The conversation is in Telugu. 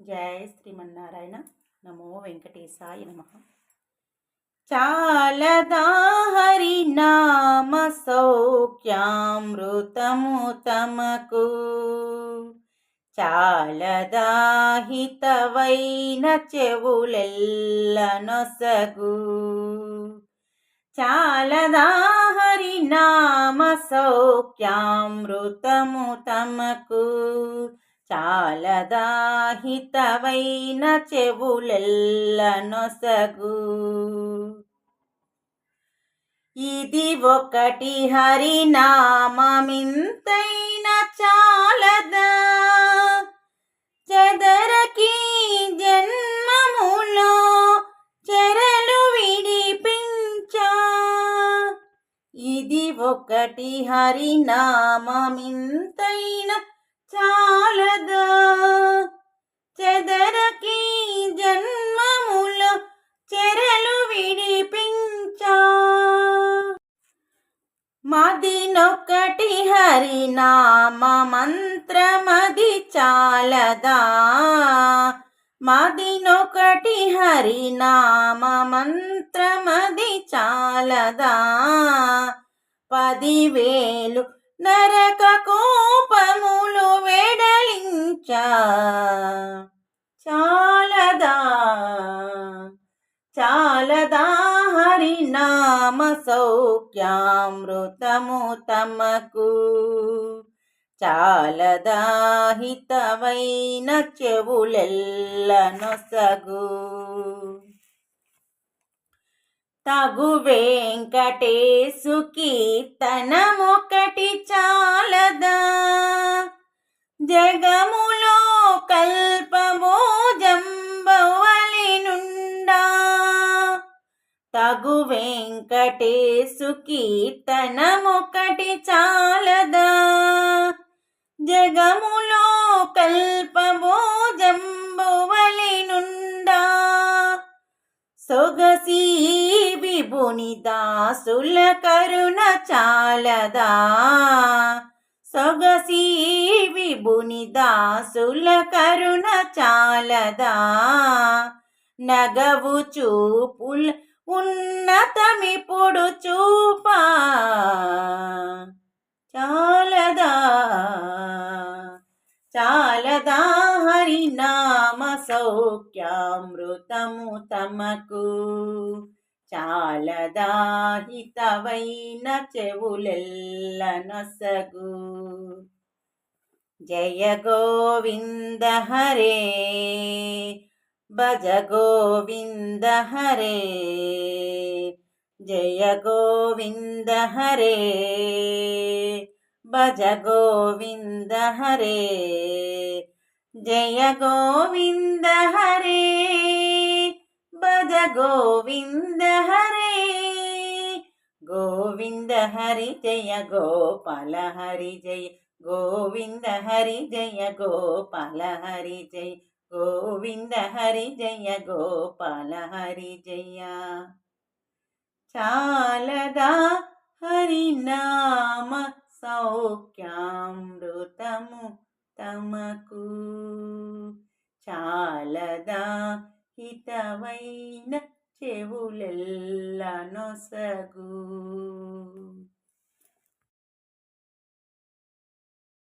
జయ శ్రీమన్నారాయణ. నమో వెంకటేశాయ నమ. చాలదాహరి నామ సౌఖ్యామృతము తమకు చాలదాహితవైన చెవులెల్లనొసగు చాలదాహరి నామ సౌఖ్యామృతము తమకు చాలదాహితవైన చెవులెల్లనొసగు. ఇది ఒకటి హరినామమింతైన చాలదా? చెదరకి జన్మములో చెరలు విడిపించా? ఇది ఒకటి హరినామమింతైన చాలదా? చెదరకి జన్మముల చెరలు విడిపించా? మదినొక్కటి హరినామ మంత్రమది చాలదా? మదినొకటి హరినామ మంత్రమది చాలదా? పదివేలు నరక కోపములు వెడలించ. చాలదా చాలదా హరినామ సౌఖ్యామృతము తమకు. చాలదా హితవైన చెవులెల్ల నొసగు. తగు వెంకటేశు కీర్తనమొకటి చాలదా? జగములో కల్పమోజంబవలి నుండా? తగు వెంకటేశు కీర్తనమొకటి చాలదా? జగములో సొగసీ విభుని దాసుల కరుణ చాలదా? సొగసీ విభుని దాసుల కరుణ చాలదా? నగవు చూపుల్ ఉన్నతమిప్పుడు చూపా. చాలదా? చాలదా? హరినామ సౌఖ్యామృతము తమకు. చాలదాహితవైన చెవులెల్ల నొసగు. జయ గోవింద హరే భజ గోవింద హరే. జయ గోవింద హరే భజ గోవింద హరే. జయ గోవింద హరే భజ గోవింద హరే. గోవింద హరి జయ గోపాల హరి జయ గోవింద హరి జయ గోపాల హరి జయ గోవింద హరి జయ గోపాల హరి జయ. చాలదా హరినామ సౌఖ్యామృతము తమకు చాలదా హితవైన చెవులెల్ల నొసగు.